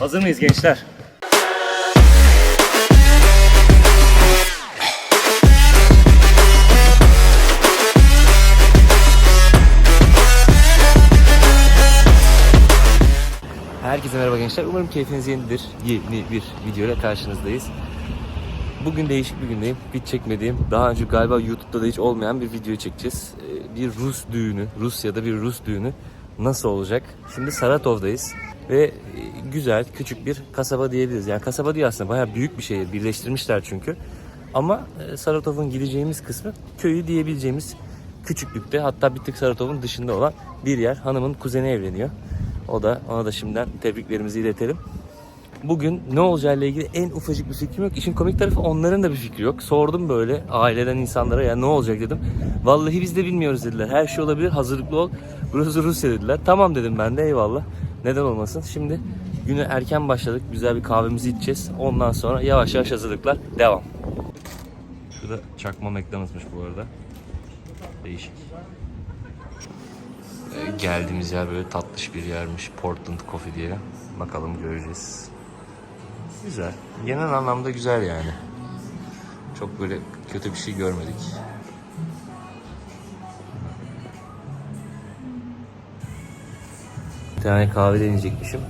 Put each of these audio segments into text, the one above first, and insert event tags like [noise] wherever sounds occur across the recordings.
Hazır mıyız gençler? Herkese merhaba gençler. Umarım keyfiniz yenidir. Yeni bir videoyla karşınızdayız. Bugün değişik bir gündeyim. Hiç çekmediğim, daha önce galiba YouTube'da da hiç olmayan bir video çekeceğiz. Ee, Bir Rus düğünü, Rusya'da bir Rus düğünü nasıl olacak? Şimdi Saratov'dayız ve e, güzel, küçük bir kasaba diyebiliriz. Yani kasaba değil aslında, bayağı büyük bir şehir. Birleştirmişler çünkü. Ama e, Saratov'un gideceğimiz kısmı köyü diyebileceğimiz küçüklükte hatta bir tık Saratov'un dışında olan bir yer. Hanımın kuzeni evleniyor. O da ona da şimdiden tebriklerimizi iletelim. Bugün ne olacağıyla ilgili en ufacık bir fikrim yok. İşin komik tarafı onların da bir fikri yok. Sordum böyle aileden insanlara ya ne olacak dedim. Vallahi biz de bilmiyoruz dediler. Her şey olabilir hazırlıklı ol. Burası Rusya dediler. Tamam dedim ben de eyvallah. Neden olmasın. Şimdi güne erken başladık. Güzel bir kahvemizi içeceğiz. Ondan sonra yavaş yavaş hazırlıklar devam. Şurada çakma McDonald'smış bu arada. Değişik. Ee, geldiğimiz yer böyle tatlış bir yermiş. Portland Coffee diye. Bakalım göreceğiz. Güzel. Genel anlamda güzel yani. Çok böyle kötü bir şey görmedik. Bir tane kahve deneyecekmişim.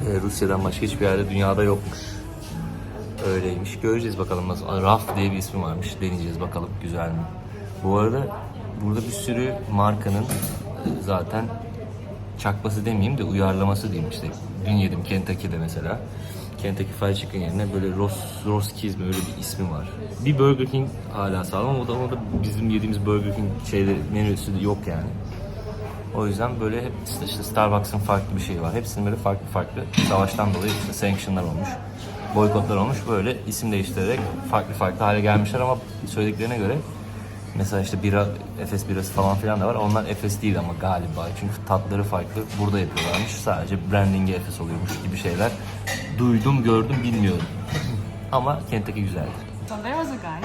Ee, Rusya'dan başka hiçbir yerde dünyada yokmuş. Öyleymiş. Göreceğiz bakalım nasıl. Raf diye bir ismi varmış. Deneyeceğiz bakalım güzel mi. Bu arada burada bir sürü markanın zaten çakması demeyeyim de uyarlaması diyeyim işte. Dün yedim Kentucky'de mesela. Kentucky Fried Chicken yerine böyle Ross, Roskies mi öyle bir ismi var. Bir Burger King hala sağlam ama o da, o da bizim yediğimiz Burger King şeyleri menüsü yok yani. O yüzden böyle hep işte, işte Starbucks'ın farklı bir şeyi var. Hepsinin böyle farklı farklı savaştan dolayı işte sanctionlar olmuş. Boykotlar olmuş. Böyle isim değiştirerek farklı farklı hale gelmişler ama söylediklerine göre mesela işte bira, Efes birası falan filan da var. Onlar Efes değil ama galiba. Çünkü tatları farklı. Burada yapıyorlarmış. Sadece brandingi Efes oluyormuş gibi şeyler. Duydum, gördüm, bilmiyorum. ama Kentucky güzeldi. So there was a guy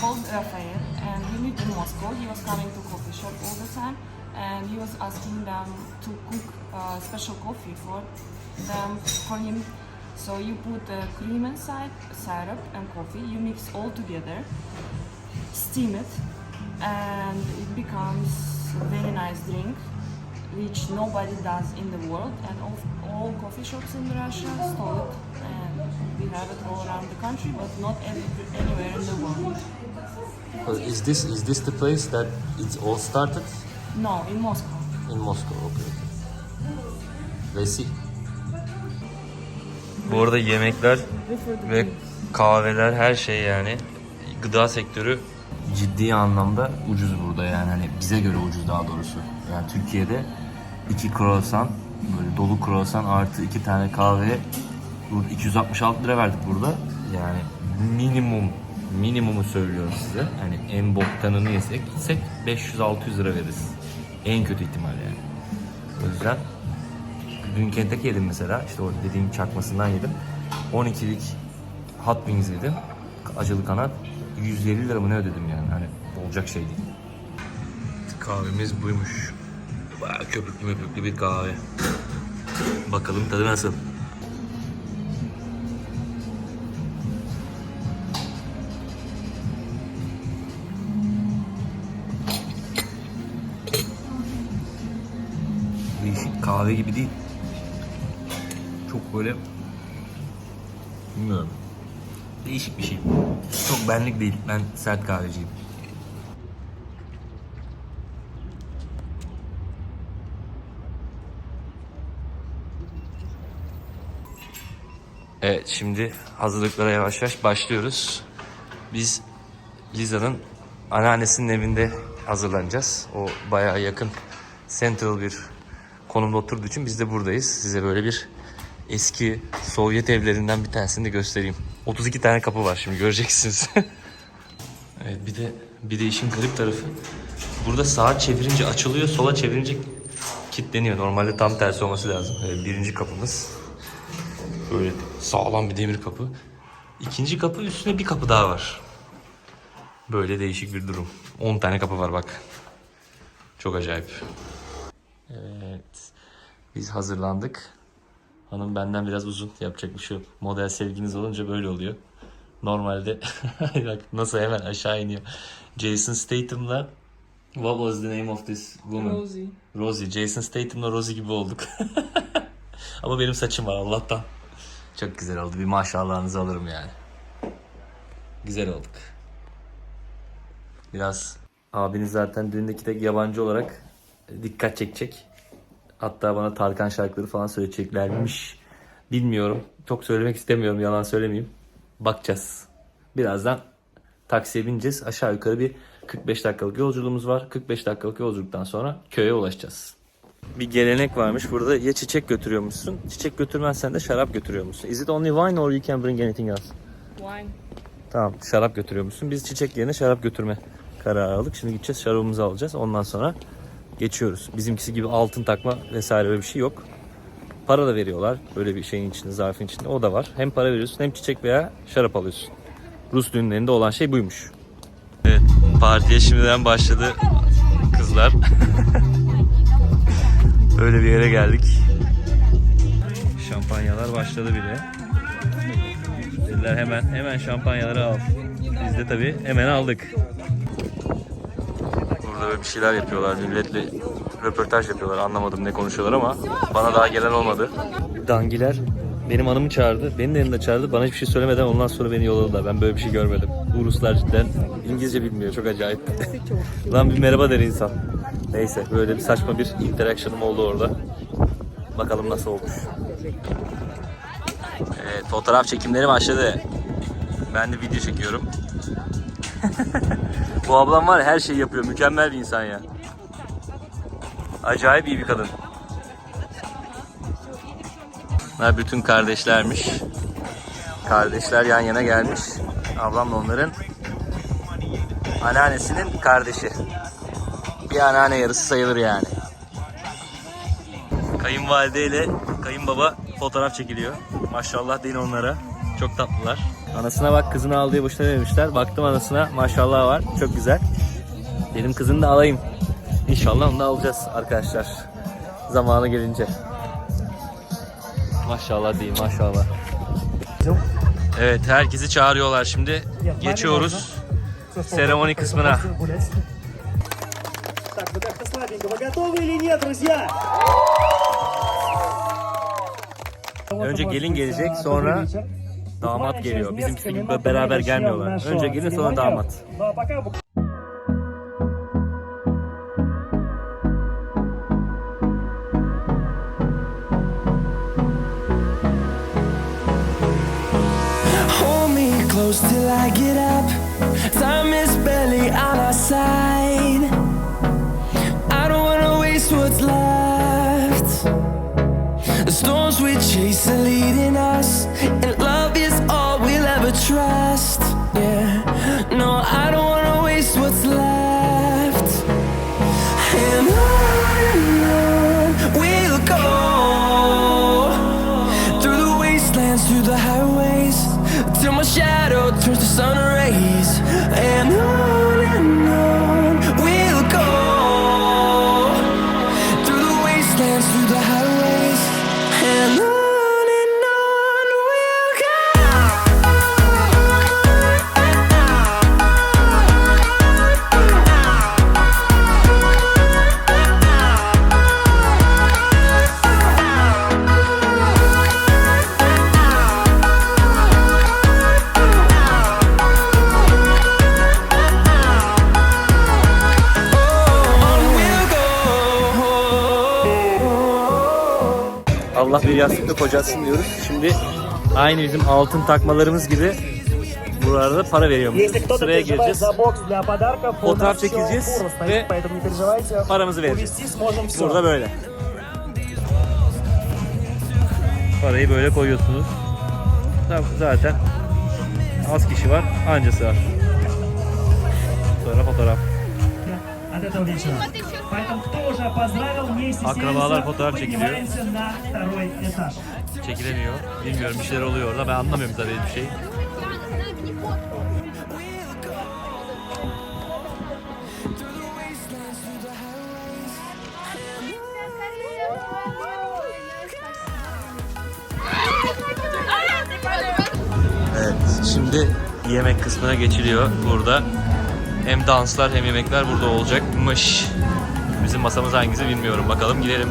called Rafael, and he lived in Moscow. He was coming to coffee shop all the time, and he was asking them to cook uh, special coffee for them for him. So you put uh, cream inside, syrup, and coffee. You mix all together, steam it, and it becomes a very nice drink, which nobody does in the world. And all, all coffee shops in Russia stole it, and we have it all around the country, but not anywhere in the world. Is this is this the place that it all started? No, in Moscow. In Moscow, okay. See. Bu arada yemekler ve kahveler her şey yani gıda sektörü ciddi anlamda ucuz burada yani hani bize göre ucuz daha doğrusu. Yani Türkiye'de iki kruvasan böyle dolu kruvasan artı iki tane kahve burada 266 lira verdik burada. Yani minimum minimumu söylüyorum size. Hani en boktanını yesek gitsek 500-600 lira veririz. En kötü ihtimal yani. O yüzden dün Kentucky yedim mesela. İşte o dediğim çakmasından yedim. 12'lik hot wings yedim. Acılı kanat. 150 lira mı ne ödedim yani. Hani olacak şey değil. Kahvemiz buymuş. Bayağı köpüklü möpüklü bir kahve. Bakalım tadı nasıl? Kahve gibi değil. Çok böyle bilmiyorum. Değişik bir şey. Çok benlik değil. Ben sert kahveciyim. Evet şimdi hazırlıklara yavaş yavaş başlıyoruz. Biz Liza'nın anneannesinin evinde hazırlanacağız. O bayağı yakın central bir konumda oturduğu için biz de buradayız. Size böyle bir eski Sovyet evlerinden bir tanesini de göstereyim. 32 tane kapı var şimdi göreceksiniz. [laughs] evet bir de bir de işin garip tarafı burada sağa çevirince açılıyor, sola çevirince kilitleniyor. Normalde tam tersi olması lazım. Evet, birinci kapımız. Böyle sağlam bir demir kapı. İkinci kapı üstüne bir kapı daha var. Böyle değişik bir durum. 10 tane kapı var bak. Çok acayip. Evet. Biz hazırlandık. Hanım benden biraz uzun. Yapacak bir şey yok. Model sevginiz olunca böyle oluyor. Normalde [laughs] bak nasıl hemen aşağı iniyor. Jason Statham'la What was the name of this woman? Rosie. Rosie. Jason Statham'la Rosie gibi olduk. [laughs] Ama benim saçım var Allah'tan. Çok güzel oldu. Bir maşallahınızı alırım yani. Güzel olduk. Biraz abiniz zaten düğündeki tek yabancı olarak dikkat çekecek. Hatta bana Tarkan şarkıları falan söyleyeceklermiş. Bilmiyorum. Çok söylemek istemiyorum. Yalan söylemeyeyim. Bakacağız. Birazdan taksiye bineceğiz. Aşağı yukarı bir 45 dakikalık yolculuğumuz var. 45 dakikalık yolculuktan sonra köye ulaşacağız. Bir gelenek varmış. Burada ya çiçek götürüyormuşsun. Çiçek götürmezsen de şarap götürüyormuşsun. Is it only wine or you can bring anything else? Wine. Tamam şarap götürüyormuşsun. Biz çiçek yerine şarap götürme kararı aldık. Şimdi gideceğiz şarabımızı alacağız. Ondan sonra geçiyoruz. Bizimkisi gibi altın takma vesaire öyle bir şey yok. Para da veriyorlar. Böyle bir şeyin içinde, zarfın içinde. O da var. Hem para veriyorsun hem çiçek veya şarap alıyorsun. Rus düğünlerinde olan şey buymuş. Evet, partiye şimdiden başladı kızlar. [laughs] Öyle bir yere geldik. Şampanyalar başladı bile. Dediler hemen hemen şampanyaları al. Biz de tabii hemen aldık. Burada böyle bir şeyler yapıyorlar. Milletle röportaj yapıyorlar. Anlamadım ne konuşuyorlar ama bana daha gelen olmadı. Dangiler benim hanımı çağırdı. Beni de yanında çağırdı. Bana hiçbir şey söylemeden ondan sonra beni yolladılar. Ben böyle bir şey görmedim. Bu Ruslar cidden İngilizce bilmiyor. Çok acayip. [laughs] Lan bir merhaba der insan. Neyse böyle bir saçma bir interaction'ım oldu orada. Bakalım nasıl olmuş. Evet, fotoğraf çekimleri başladı. Ben de video çekiyorum. [laughs] Bu ablam var her şeyi yapıyor. Mükemmel bir insan ya. Acayip iyi bir kadın. Bunlar bütün kardeşlermiş. Kardeşler yan yana gelmiş. Ablam da onların anneannesinin kardeşi. Bir anneanne yarısı sayılır yani. Kayınvalide ile kayınbaba fotoğraf çekiliyor. Maşallah deyin onlara. Çok tatlılar. Anasına bak kızını al diye boşuna dememişler. Baktım anasına maşallah var. Çok güzel. Dedim kızını da alayım. İnşallah onu da alacağız arkadaşlar. Zamanı gelince. Maşallah deyin maşallah. Evet herkesi çağırıyorlar şimdi. Geçiyoruz seremoni kısmına. Так, вы как-то слабенько. Вы готовы или нет, друзья? Önce gelin gelecek, sonra Damat geliyor. Bizimkisi gibi beraber gelmiyorlar. Önce gelin sonra damat. till I get up. Time is barely on our side. I don't wanna waste what's left. The storms we chase are leading us. Through the yastıkla kocasın diyoruz. Şimdi aynı bizim altın takmalarımız gibi buralarda da para veriyormuş. Sıraya gireceğiz. Fotoğraf çekeceğiz ve paramızı vereceğiz. Burada böyle. Parayı böyle koyuyorsunuz. Zaten az kişi var anca sığar. Fotoğraf fotoğraf от этого вечера. Поэтому кто уже поздравил, вместе Akrabalar fotoğraf çekiliyor. поднимаемся на второй этаж. Çekilemiyor. Bilmiyorum bir şeyler oluyor orada. Ben anlamıyorum tabii bir şey. Evet, şimdi yemek kısmına geçiliyor burada. Hem danslar hem yemekler burada olacakmış. Bizim masamız hangisi bilmiyorum. Bakalım gidelim.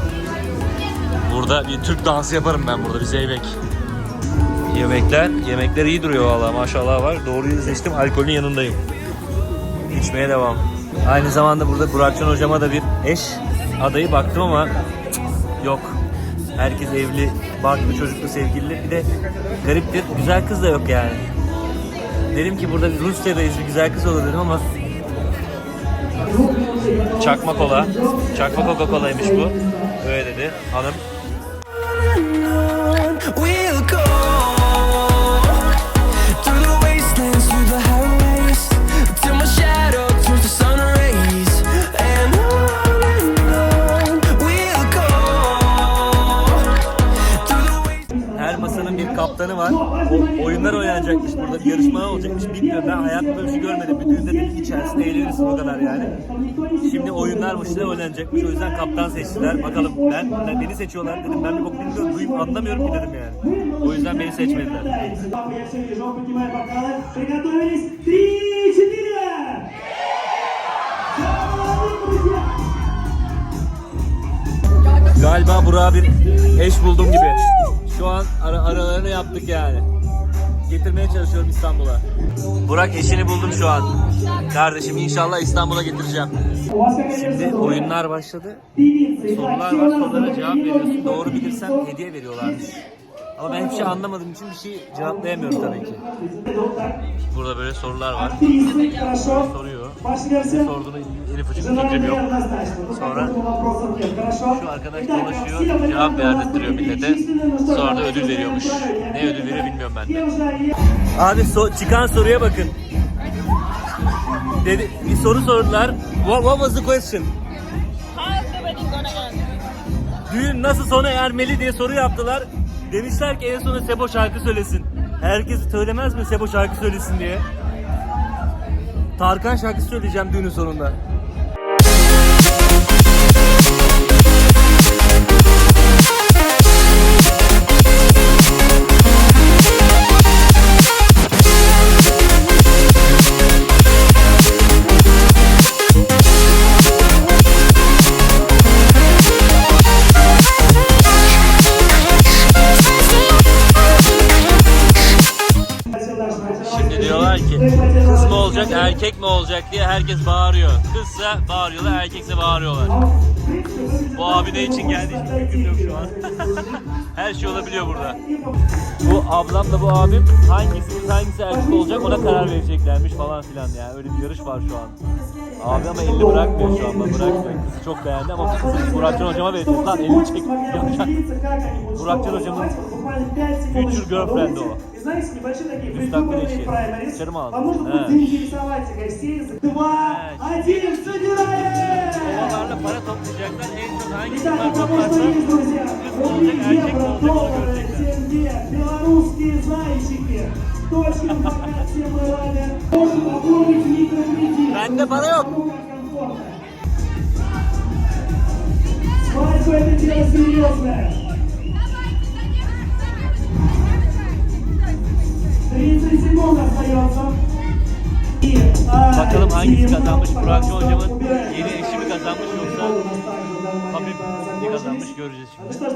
Burada bir Türk dansı yaparım ben burada bir zeybek. Yemekler, yemekler iyi duruyor valla maşallah var. Doğruyu seçtim, alkolün yanındayım. İçmeye devam. Aynı zamanda burada Burakcan hocama da bir eş adayı baktım ama yok. Herkes evli, barklı, çocuklu, sevgili. Bir de gariptir, güzel kız da yok yani. Dedim ki burada Rusya'dayız, bir güzel kız olur dedim ama Çakma kola. Çakma Coca Cola'ymış bu. Öyle dedi hanım. alanı var. O, oyunlar oynanacakmış burada. Bir yarışmalar olacakmış. Bilmiyorum ben hayatımda bir şey görmedim. Bir düğünde dedik içerisinde eğlenirsin o kadar yani. Şimdi oyunlar bu şeyler oynanacakmış. O yüzden kaptan seçtiler. Bakalım ben, ben beni seçiyorlar dedim. Ben bir bok bilmiyorum. Duyup anlamıyorum ki dedim yani. O yüzden beni seçmediler. Galiba Burak'a bir eş buldum gibi. Şu an ara aralarını yaptık yani. Getirmeye çalışıyorum İstanbul'a. Burak eşini buldum şu an. Kardeşim inşallah İstanbul'a getireceğim. Şimdi oyunlar başladı. Sorular var. Sorulara cevap veriyorsun. Doğru bilirsen hediye veriyorlarmış. Ama ben hiçbir şey anlamadığım için bir şey cevaplayamıyorum tabii ki. Burada böyle sorular var. Soruyor. Ne sorduğunu telif uçuk fikrim yok. Sonra şu arkadaş dolaşıyor, cevap verdirtiyor millete. Sonra da ödül veriyormuş. Ne ödül veriyor bilmiyorum ben de. Abi so çıkan soruya bakın. Dedi, bir soru sordular. What, what was the question? Düğün nasıl sona ermeli diye soru yaptılar. Demişler ki en sonunda Sebo şarkı söylesin. Herkes söylemez mi Sebo şarkı söylesin diye. Tarkan şarkısı söyleyeceğim düğünün sonunda. Erkek mi olacak diye herkes bağırıyor. Kızsa bağırıyorlar erkekse bağırıyorlar. Bu abi ne için geldi hiçbir fikrim şu an. [laughs] Her şey olabiliyor burada. Bu ablamla bu abim hangisi hangisi erkek olacak ona karar vereceklermiş falan filan yani öyle bir yarış var şu an. Abi ama elini bırakmıyor şu an bırakmıyor. Kızı çok beğendi ama kızı Burakcan hocama verecek. Lan elini çek. Burakcan hocamın буквально 5 секунд. И знаете, небольшие такие предвыборные праймерис. Вам нужно будет заинтересовать гостей за 2, 1, собираем! Итак, у кого что есть, друзья, рубли, евро, доллары, тенге, белорусские зайчики. Точно пока все мы рады. Можем оформить микрокредит. Раньше порог! Свадьба это дело серьезное. Bakalım hangisi ee, kazanmış? Burakcı hocamın yeni eşi mi kazanmış yoksa Habib mi kazanmış göreceğiz şimdi.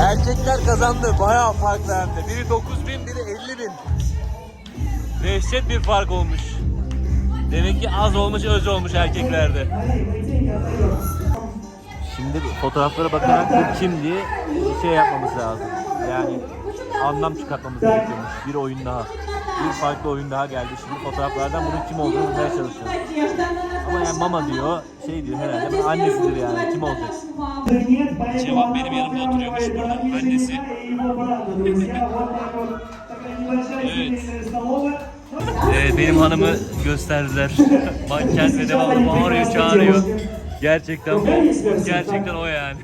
Erkekler kazandı. Bayağı farklı. Biri 9 bin, biri 50 bin. Dehşet bir fark olmuş. Demek ki az olmuş, öz olmuş erkeklerde. Şimdi fotoğraflara bakarak bu kim diye şey yapmamız lazım. Yani anlam çıkartmamız gerekiyormuş. Bir oyun daha. Bir farklı oyun daha geldi. Şimdi fotoğraflardan bunun kim olduğunu bulmaya çalışıyoruz. Ama yani mama diyor, şey diyor herhalde. Ama annesidir yani. Kim olacak? Cevap benim yanımda oturuyormuş burada. Annesi. evet. Ee, benim hanımı gösterdiler. [laughs] Manken ve devamlı bağırıyor, çağırıyor. Gerçekten bu. Gerçekten o yani.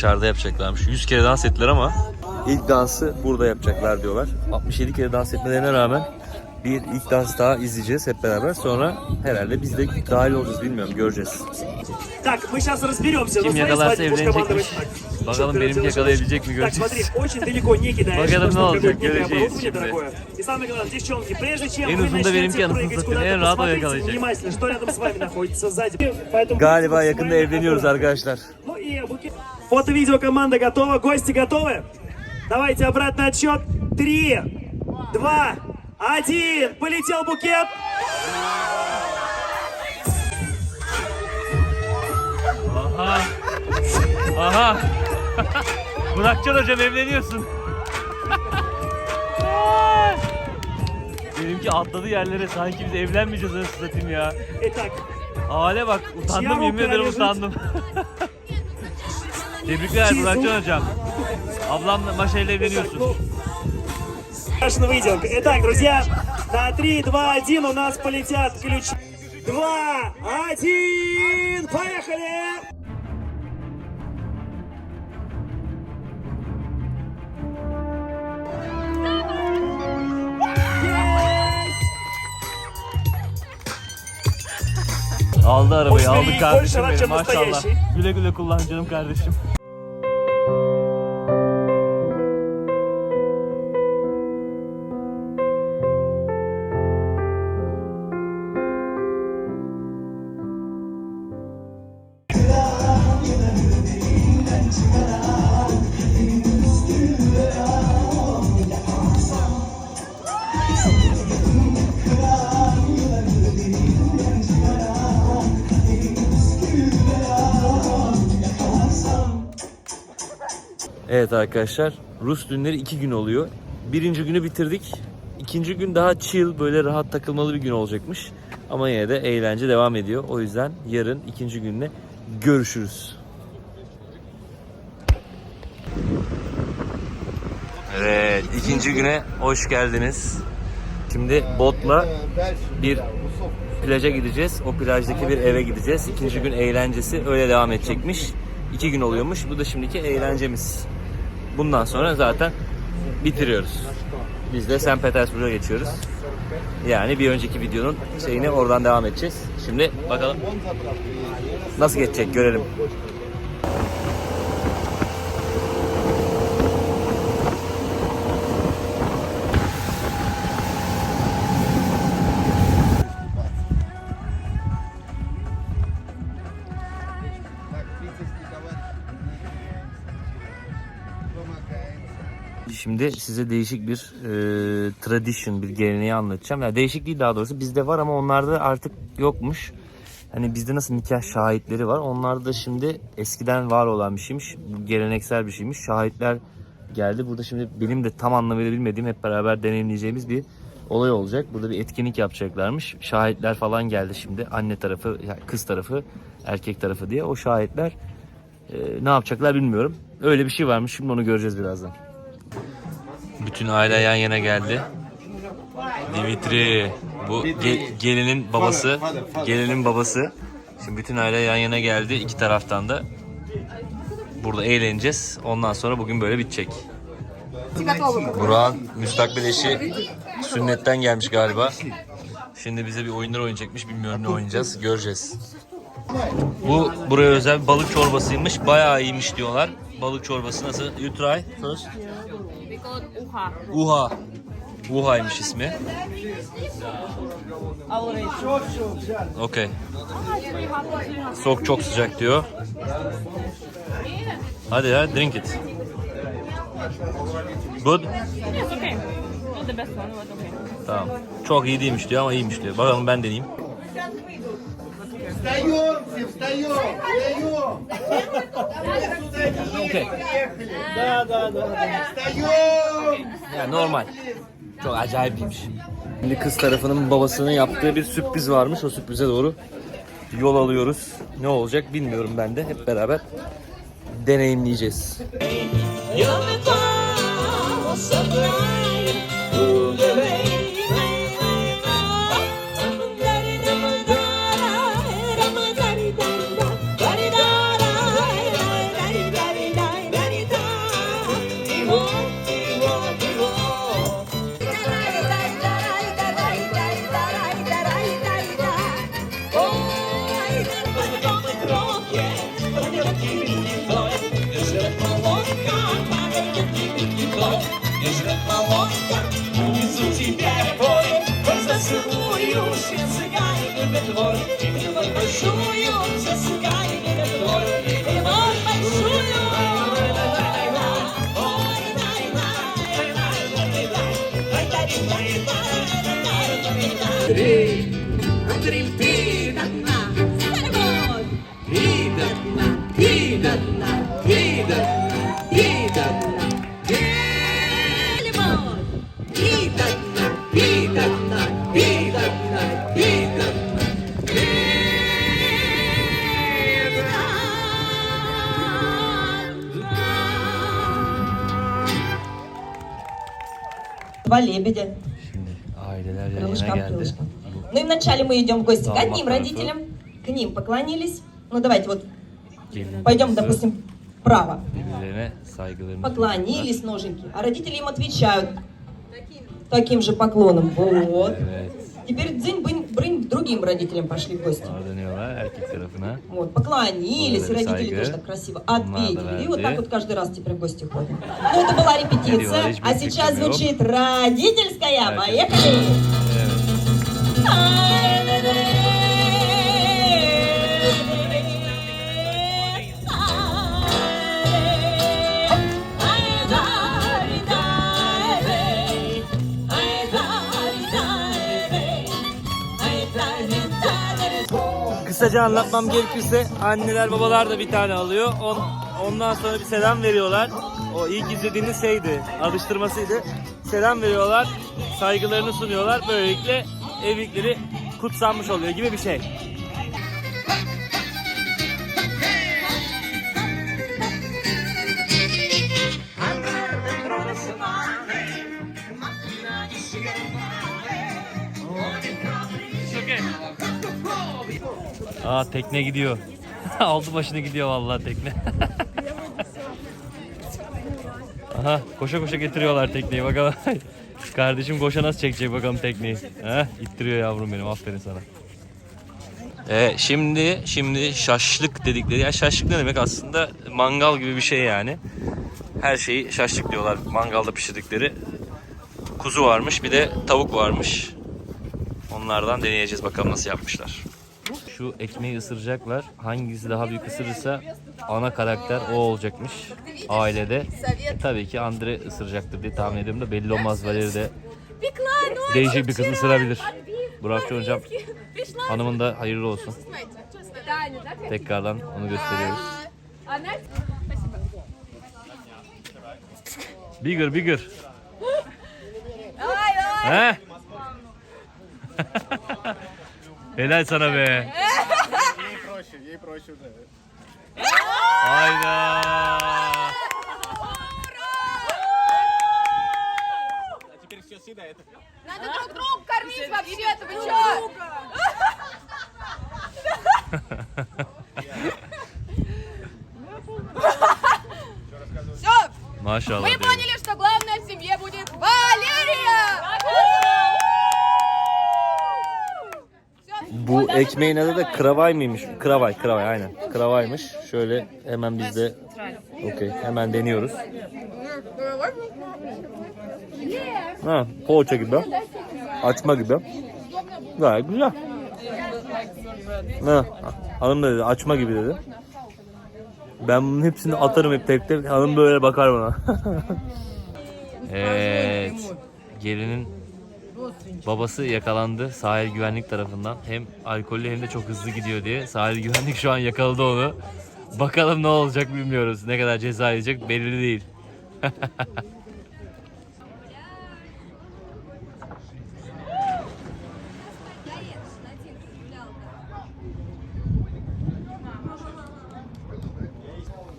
Dışarıda yapacaklarmış. 100 kere dans ettiler ama ilk dansı burada yapacaklar diyorlar. 67 kere dans etmelerine rağmen bir ilk dans daha izleyeceğiz hep beraber. Sonra herhalde biz de dahil olacağız bilmiyorum göreceğiz. Так, мы сейчас разберемся. Kim Ну, смотри, yakalarsa свадьбу evlenecekmiş. командовать так. Bakalım Чётко benimki разделаешь yakalayabilecek mi Так, göreceğiz. смотри, очень далеко не кидаешь, Bakalım потому ne что olacak, какое-то некое göreceğiz оборудование şimdi. дорогое. И самое главное, девчонки, прежде чем En вы uzun da начнете benimki anasını прыгать satayım. куда-то, En rahat o посмотрите yakalayacak. внимательно, что рядом с вами находится сзади. Поэтому Galiba будьте yakında максимально evleniyoruz аккуратны. arkadaşlar. Ну и букет. Фото-видео команда готова, гости готовы? Давайте обратный отсчет. Три, два, один. Полетел букет. Aha. Aha. [laughs] Burakcan hocam evleniyorsun. [laughs] Benimki atladı yerlere sanki biz evlenmeyeceğiz anasını satayım ya. Итак, Hale bak utandım Çiğ yemin ederim avuklar utandım. [laughs] Tebrikler Çiğ Burakcan hocam. Ablamla Maşa'yla evleniyorsun. ну, страшная выделка. Итак, друзья, на 3, 2, 1 у нас полетят ключи. Два, один, поехали! Aldı arabayı Osmanlı aldı kardeşim Bolşevic benim maşallah. naстоящий. Güle güle kullan canım kardeşim. Evet arkadaşlar Rus düğünleri iki gün oluyor. Birinci günü bitirdik. İkinci gün daha chill böyle rahat takılmalı bir gün olacakmış. Ama yine de eğlence devam ediyor. O yüzden yarın ikinci günle görüşürüz. Evet ikinci güne hoş geldiniz. Şimdi botla bir plaja gideceğiz. O plajdaki bir eve gideceğiz. İkinci gün eğlencesi öyle devam edecekmiş. İki gün oluyormuş. Bu da şimdiki eğlencemiz. Bundan sonra zaten bitiriyoruz. Biz de St. Petersburg'a geçiyoruz. Yani bir önceki videonun şeyini oradan devam edeceğiz. Şimdi bakalım nasıl geçecek görelim. Şimdi size değişik bir e, tradition, bir geleneği anlatacağım. Yani değişik değil daha doğrusu. Bizde var ama onlarda artık yokmuş. Hani bizde nasıl nikah şahitleri var. Onlarda da şimdi eskiden var olan bir şeymiş. Geleneksel bir şeymiş. Şahitler geldi. Burada şimdi benim de tam anlamıyla bilmediğim hep beraber deneyimleyeceğimiz bir olay olacak. Burada bir etkinlik yapacaklarmış. Şahitler falan geldi şimdi. Anne tarafı, kız tarafı, erkek tarafı diye. O şahitler e, ne yapacaklar bilmiyorum. Öyle bir şey varmış. Şimdi onu göreceğiz birazdan. Bütün aile yan yana geldi. Dimitri, bu ge- gelinin babası, gelinin babası. Şimdi bütün aile yan yana geldi iki taraftan da. Burada eğleneceğiz. Ondan sonra bugün böyle bitecek. Burak'ın müstakbel eşi sünnetten gelmiş galiba. Şimdi bize bir oyunlar oynayacakmış. Bilmiyorum ne oynayacağız. Göreceğiz. Bu buraya özel balık çorbasıymış. Bayağı iyiymiş diyorlar. Balık çorbası nasıl? You try first. Uha. Uha. Uha'ymış ismi. Okey. Sok çok sıcak diyor. Hadi ya drink it. Good. It's okay. Not the best one, but okay. Tamam. Çok iyi değilmiş diyor ama iyiymiş diyor. Bakalım ben deneyeyim. Встаем, все встаем, встаем. Okey. Да, да, да. Встаем. Ya normal. Çok acayip iyiymiş. Şimdi kız tarafının babasının yaptığı bir sürpriz varmış. O sürprize doğru yol alıyoruz. Ne olacak bilmiyorum ben de. Hep beraber deneyimleyeceğiz. Андрій, Андрій, ти до дна. Ти до дна, ти до дна, ти до дна, ти до дна. Ти до дна, ти до дна, ти до дна, ти до дна. Два лебедя. Мы идем в гости к одним родителям, к ним поклонились. Ну давайте вот пойдем, допустим, saygılarını Поклонились ноженьки, а родители им отвечают таким же поклоном. Вот. Теперь дзынь бынь брынь к другим родителям пошли в гости. Tarafına. Вот, поклонились, родители тоже так красиво ответили. И вот так вот каждый раз теперь в гости ходим. Ну, это была репетиция, а сейчас звучит родительская. Поехали! Kısaca anlatmam gerekirse anneler babalar da bir tane alıyor. On, ondan sonra bir selam veriyorlar. O ilk izlediğiniz şeydi, alıştırmasıydı. Selam veriyorlar, saygılarını sunuyorlar. Böylelikle evlilikleri kutsanmış oluyor gibi bir şey. Aa tekne gidiyor. [laughs] Aldı başını gidiyor vallahi tekne. [laughs] Aha koşa koşa getiriyorlar tekneyi bakalım. [laughs] Kardeşim koşa nasıl çekecek bakalım tekneyi. Heh, ittiriyor yavrum benim aferin sana. Ee, şimdi şimdi şaşlık dedikleri ya şaşlık ne demek aslında mangal gibi bir şey yani. Her şeyi şaşlık diyorlar mangalda pişirdikleri. Kuzu varmış bir de tavuk varmış. Onlardan deneyeceğiz bakalım nasıl yapmışlar. Şu ekmeği ısıracaklar. Hangisi daha büyük ısırırsa ana karakter o olacakmış ailede. E, tabii ki Andre ısıracaktır diye tahmin ediyorum da belli olmaz Valeri de değişik bir kız ısırabilir. Burakçı hocam hanımın da hayırlı olsun. Tekrardan onu gösteriyoruz. Bigger bigger. He? [laughs] Helal sana be. Hayda. Надо друг друга кормить вообще-то, вы чё? Все, Maşallah. мы diyorum. поняли, что главное ekmeğin adı da kravay mıymış? Kravay, kravay aynen. Kravaymış. Şöyle hemen biz de okey hemen deniyoruz. Ha, poğaça gibi. Açma gibi. Gayet güzel. Ha, hanım da dedi açma gibi dedi. Ben bunun hepsini atarım hep tek tek. Hanım böyle bakar bana. [laughs] evet. Gelinin babası yakalandı sahil güvenlik tarafından. Hem alkollü hem de çok hızlı gidiyor diye. Sahil güvenlik şu an yakaladı onu. Bakalım ne olacak bilmiyoruz. Ne kadar ceza yiyecek belli değil. [laughs]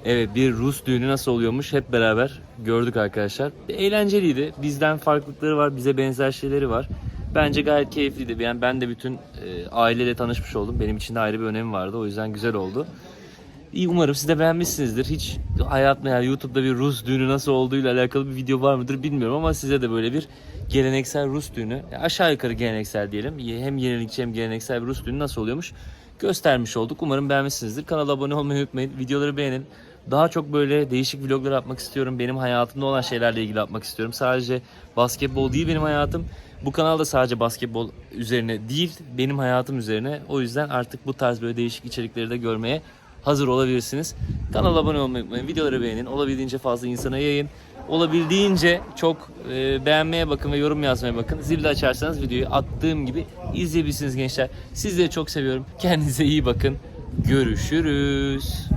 Evet bir Rus düğünü nasıl oluyormuş hep beraber gördük arkadaşlar. Eğlenceliydi. Bizden farklılıkları var, bize benzer şeyleri var. Bence gayet keyifliydi. Yani ben de bütün e, aileyle tanışmış oldum. Benim için de ayrı bir önemi vardı. O yüzden güzel oldu. İyi umarım siz de beğenmişsinizdir. Hiç hayatımda yani YouTube'da bir Rus düğünü nasıl olduğuyla alakalı bir video var mıdır bilmiyorum ama size de böyle bir geleneksel Rus düğünü aşağı yukarı geleneksel diyelim. Hem yenilikçi hem geleneksel bir Rus düğünü nasıl oluyormuş göstermiş olduk. Umarım beğenmişsinizdir. Kanala abone olmayı unutmayın. Videoları beğenin. Daha çok böyle değişik vloglar yapmak istiyorum. Benim hayatımda olan şeylerle ilgili yapmak istiyorum. Sadece basketbol değil benim hayatım. Bu kanalda sadece basketbol üzerine değil, benim hayatım üzerine. O yüzden artık bu tarz böyle değişik içerikleri de görmeye hazır olabilirsiniz. Kanala abone olmayı unutmayın. Videoları beğenin. Olabildiğince fazla insana yayın. Olabildiğince çok e, beğenmeye bakın ve yorum yazmaya bakın. Zil de açarsanız videoyu attığım gibi izleyebilirsiniz gençler. Sizleri çok seviyorum. Kendinize iyi bakın. Görüşürüz.